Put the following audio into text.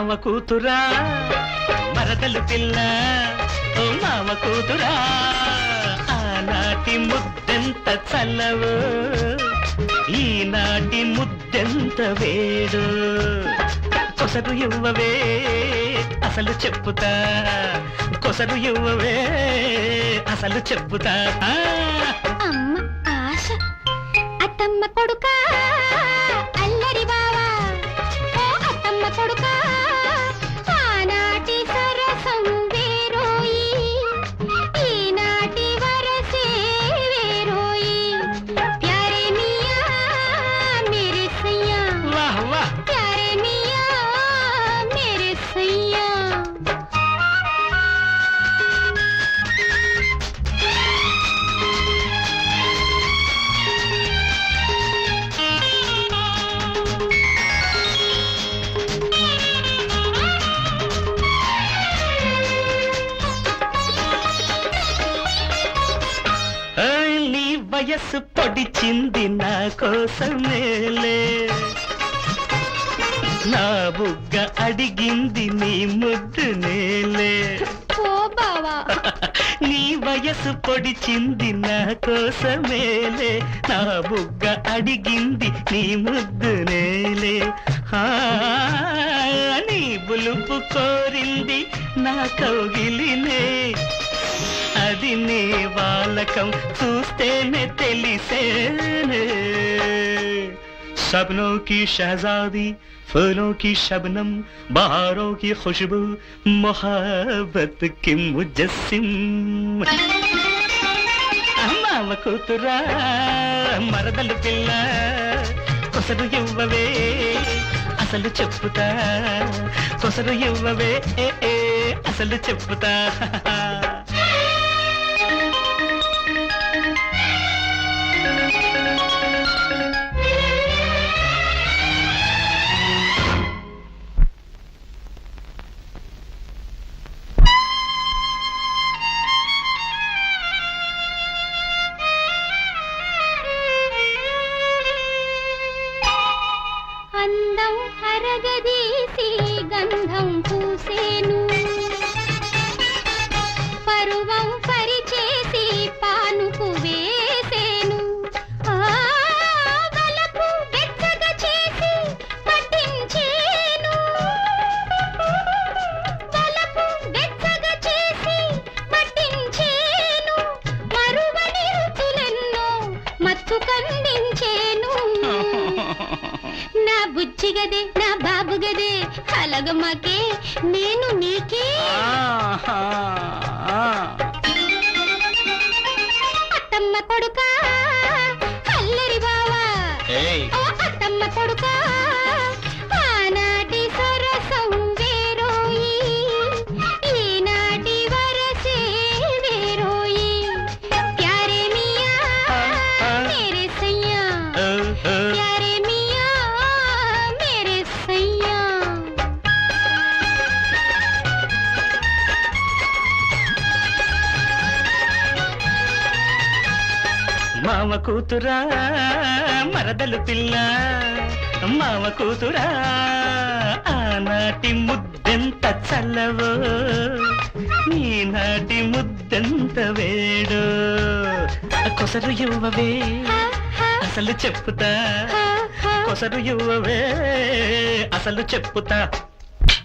మామ కూతురా మరదలు పిల్ల ఓ మామ కూతురా ఆనాటి ముద్దెంత చల్లవో ఈనాటి ముద్దెంత వేడు. కొసరు ఇవ్వవే అసలు చెప్పుతా కొసరు ఇవ్వవే అసలు చెప్పుతా. అమ్మ ఆశ అత్తమ్మ కొడుకా నీ వయస్సు పొడిచింది నా కోసమేలే నా బుగ్గ అడిగింది నీ ముద్దు నేలే ఓ బావా. నీ వయస్సు పొడిచింది నా కోసమేలే నా బుగ్గ అడిగింది నీ ముద్దు నేలే నీ బులుపు కోరింది నా కౌగిలినే. అది నీ వాలకం చూస్తేనే తెలిసేనే सपनों की शहजादी फूलों की शबनम बहारों की खुशबू मोहब्बत की मुजस्सिम మామ కూతురా మరదలు పిల్ల కొసరు ఇవ్వవే అసలు చెప్పుతా కొసరు ఇవ్వవే ఏ, ఏ, అసలు చెప్పుతా गंधम गन्धं నా బుజ్జిగదే నా బాబు గదే. అలగమ్మకే నేను నీకే. అత్తమ్మ కొడుక అల్లరి బావా. ఓ అత్తమ్మ కొడుక. మామ కూతురా మరదలు పిల్ల. మామ కూతురా ఆనాటి ముద్దెంత చల్లవో ఈనాటి ముద్దెంత వేడో. కొసరు ఇవ్వవే అసలు చెప్పుతా. కొసరు ఇవ్వవే అసలు చెప్పుతా.